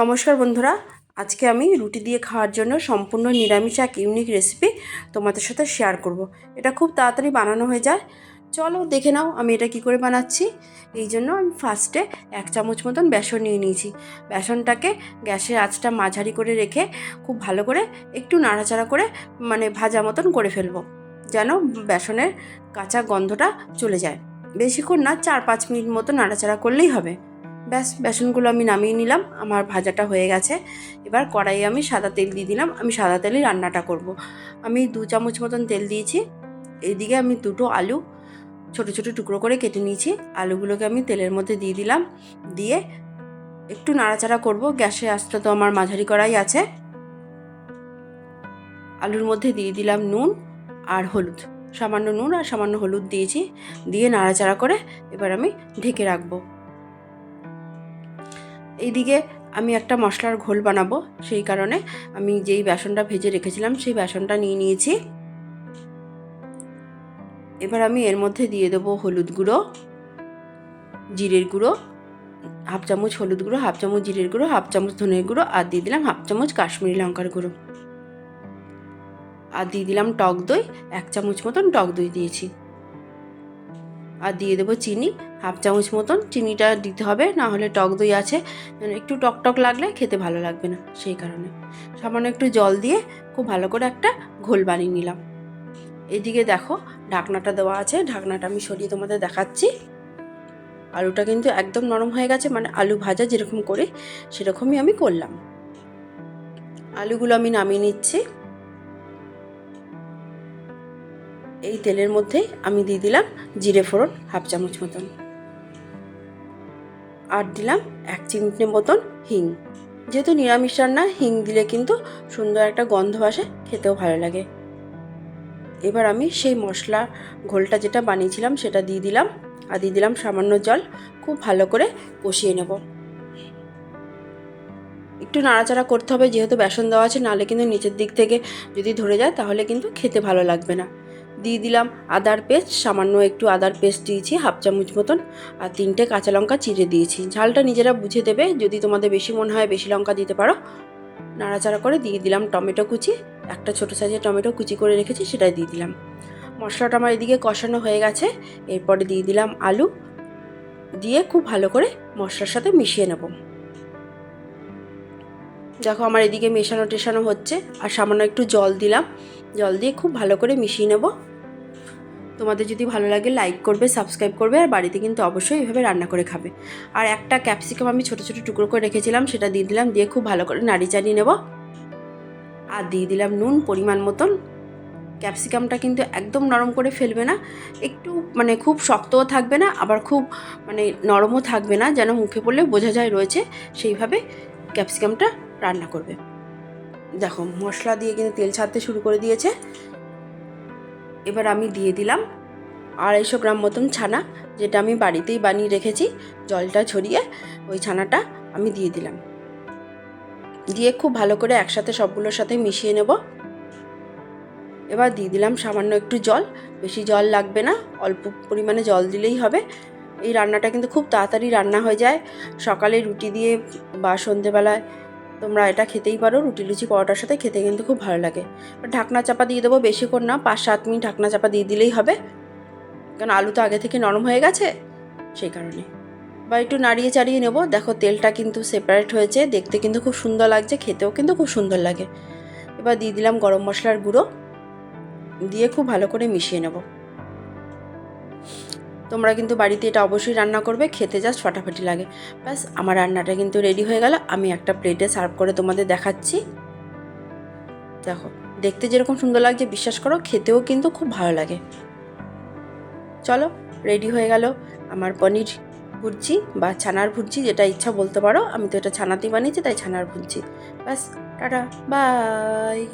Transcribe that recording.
নমস্কার বন্ধুরা, আজকে আমি রুটি দিয়ে খাওয়ার জন্য সম্পূর্ণ নিরামিষ এক ইউনিক রেসিপি তোমাদের সাথে শেয়ার করব। এটা খুব তাড়াতাড়ি বানানো হয়ে যায়। চলো দেখে নাও আমি এটা কি করে বানাচ্ছি। এই জন্য আমি ফার্স্টে এক চামচ মতন বেসন নিয়ে নিয়েছি। বেসনটাকে গ্যাসের আঁচটা মাঝারি করে রেখে খুব ভালো করে একটু নাড়াচাড়া করে মানে ভাজা মতন করে ফেলব, যেন বেসনের কাঁচা গন্ধটা চলে যায়। বেশিক্ষণ না, চার পাঁচ মিনিট মতো নাড়াচাড়া করলেই হবে। ব্যাস, বেসনগুলো আমি নামিয়ে নিলাম, আমার ভাজাটা হয়ে গেছে। এবার কড়াইয়ে আমি সাদা তেল দিয়ে দিলাম, আমি সাদা তেলেই রান্নাটা করব। আমি দু চামচ মতন তেল দিয়েছি এইদিকে আমি দুটো আলু ছোট ছোট টুকরো করে কেটে নিয়েছি। আলুগুলোকে আমি তেলের মধ্যে দিয়ে দিলাম, দিয়ে একটু নাড়াচাড়া করব, গ্যাসের আঁচটা তো আমার মাঝারি করাই আছে। আলুর মধ্যে দিয়ে দিলাম নুন আর হলুদ, সামান্য নুন আর সামান্য হলুদ দিয়েছি, দিয়ে নাড়াচাড়া করে এবার আমি ঢেকে রাখব। এইদিকে আমি একটা মশলার ঘোল বানাবো, সেই কারণে আমি যেই বেসনটা ভেজে রেখেছিলাম সেই বেসনটা নিয়ে নিয়েছি। এবার আমি এর মধ্যে দিয়ে দেবো হলুদ গুঁড়ো, জিরের গুঁড়ো, হাফ চামচ হলুদ গুঁড়ো, হাফ চামচ জিরের গুঁড়ো, হাফ চামচ ধনের গুঁড়ো, আর দিয়ে দিলাম হাফ চামচ কাশ্মীরি লঙ্কার গুঁড়ো। আর দিয়ে দিলাম টক দই, এক চামচ মতন টক দই দিয়েছি। আর দিয়ে দেবো চিনি, হাফ চামচ মতন। চিনিটা দিতে হবে, না হলে টক দই আছে। একটু টক টক লাগলে খেতে ভালো লাগবে না সেই কারণে। সামান্য একটু জল দিয়ে খুব ভালো করে একটা ঘোল বানিয়ে নিলাম। এদিকে দেখো, ঢাকনাটা দেওয়া আছে। ঢাকনাটা আমি সরিয়ে তোমাদের দেখাচ্ছি। আলুটা কিন্তু একদম নরম হয়ে গেছে মানে আলু ভাজা যেরকম করে সেরকমই আমি করলাম। আলুগুলো আমি নামিয়ে নিচ্ছি। এই তেলের মধ্যে আমি দিয়ে দিলাম জিরে ফোড়ন, হাফ চামচ মতন। আর দিলাম এক চিমটে মতন হিং। যেহেতু নিরামিষ রান্না, হিং দিলে কিন্তু সুন্দর একটা গন্ধ আসে, খেতেও ভালো লাগে। এবার আমি সেই মশলা ঘোলটা যেটা বানিয়েছিলাম সেটা দিয়ে দিলাম আর দিয়ে দিলাম সামান্য জল। খুব ভালো করে কষিয়ে নেব। একটু নাড়াচাড়া করতে হবে, যেহেতু বেসন দেওয়া আছে, নাহলে কিন্তু নিচের দিক থেকে যদি ধরে যায়, তাহলে কিন্তু খেতে ভালো লাগবে না। দিয়ে দিলাম আদার পেস্ট, সামান্য একটু আদার পেস্ট দিয়েছি, হাফ চামচ মতন, আর তিনটে কাঁচা লঙ্কা চিড়ে দিয়েছি। ঝালটা নিজেরা বুঝে দেবে, যদি তোমাদের বেশি মনে হয় বেশি লঙ্কা দিতে পারো। নাড়াচাড়া করে দিয়ে দিলাম টমেটো কুচি, একটা ছোটো সাইজের টমেটো কুচি করে রেখেছি, সেটাই দিয়ে দিলাম। মশলাটা আমার এদিকে কষানো হয়ে গেছে, এরপরে দিয়ে দিলাম আলু, দিয়ে খুব ভালো করে মশলার সাথে মিশিয়ে নেব। দেখো আমার এদিকে মেশানো টেশানো হচ্ছে, আর সামান্য একটু জল দিলাম। জল দিয়ে খুব ভালো করে মিশিয়ে নেব। তোমাদের যদি ভালো লাগে লাইক করবে সাবস্ক্রাইব করবে আর বাড়িতে কিন্তু অবশ্যই এভাবে রান্না করে খাবে। আর একটা ক্যাপসিকাম আমি ছোটো ছোটো টুকরো করে রেখেছিলাম, সেটা দিয়ে দিলাম, দিয়ে খুব ভালো করে নাড়ি চাড়িয়ে নেব। আর দিয়ে দিলাম নুন, পরিমাণ মতন। ক্যাপসিকামটা কিন্তু একদম নরম করে ফেলবে না, একটু মানে খুব শক্তও থাকবে না, আবার খুব মানে নরমও থাকবে না, যেন মুখে পড়লে বোঝা যায় রয়েছে, সেইভাবে ক্যাপসিকামটা রান্না করবে। দেখো, মশলা দিয়ে কিন্তু তেল ছাড়তে শুরু করে দিয়েছে। এবার আমি দিয়ে দিলাম আড়াইশো গ্রাম মতন ছানা, যেটা আমি বাড়িতেই বানিয়ে রেখেছি। জলটা ছড়িয়ে ওই ছানাটা আমি দিয়ে দিলাম। দিয়ে খুব ভালো করে একসাথে সবগুলোর সাথে মিশিয়ে নেব। এবার দিয়ে দিলাম সামান্য একটু জল। বেশি জল লাগবে না, অল্প পরিমাণে জল দিলেই হবে। এই রান্নাটা কিন্তু খুব তাড়াতাড়ি রান্না হয়ে যায়। সকালে রুটি দিয়ে বা সন্ধেবেলায় তোমরা এটা খেতেই পারো, রুটি লুচি পরোটার সাথে খেতে কিন্তু খুব ভালো লাগে। ঢাকনা চাপা দিয়ে দেবো বেশিক্ষণ না, পাঁচ সাত মিনিট ঢাকনা চাপা দিয়ে দিলেই হবে। কারণ আলু তো আগে থেকে নরম হয়ে গেছে, সেই কারণে। বা একটু নাড়িয়ে চাড়িয়ে নেব। দেখো তেলটা কিন্তু সেপারেট হয়েছে, দেখতে কিন্তু খুব সুন্দর লাগছে, খেতেও কিন্তু খুব সুন্দর লাগে। এবার দিয়ে দিলাম গরম মশলার গুঁড়ো। দিয়ে খুব ভালো করে মিশিয়ে নেব। তোমরা কিন্তু বাড়িতে এটা অবশ্যই রান্না করবে, খেতে জাস্ট ফাটাফাটি লাগে। ব্যাস, আমার রান্নাটা কিন্তু রেডি হয়ে গেল। আমি একটা প্লেটে সার্ভ করে তোমাদের দেখাচ্ছি। দেখো, দেখতে যেরকম সুন্দর লাগছে, বিশ্বাস করো, খেতেও কিন্তু খুব ভালো লাগে। চলো রেডি হয়ে গেল আমার পনির ভুর্জি বা ছানার ভুর্জি, যেটা ইচ্ছা বলতে পারো। আমি তো এটা ছানাতেই বানিয়েছি, তাই ছানার ভুর্জি। ব্যাস, টাটা বাই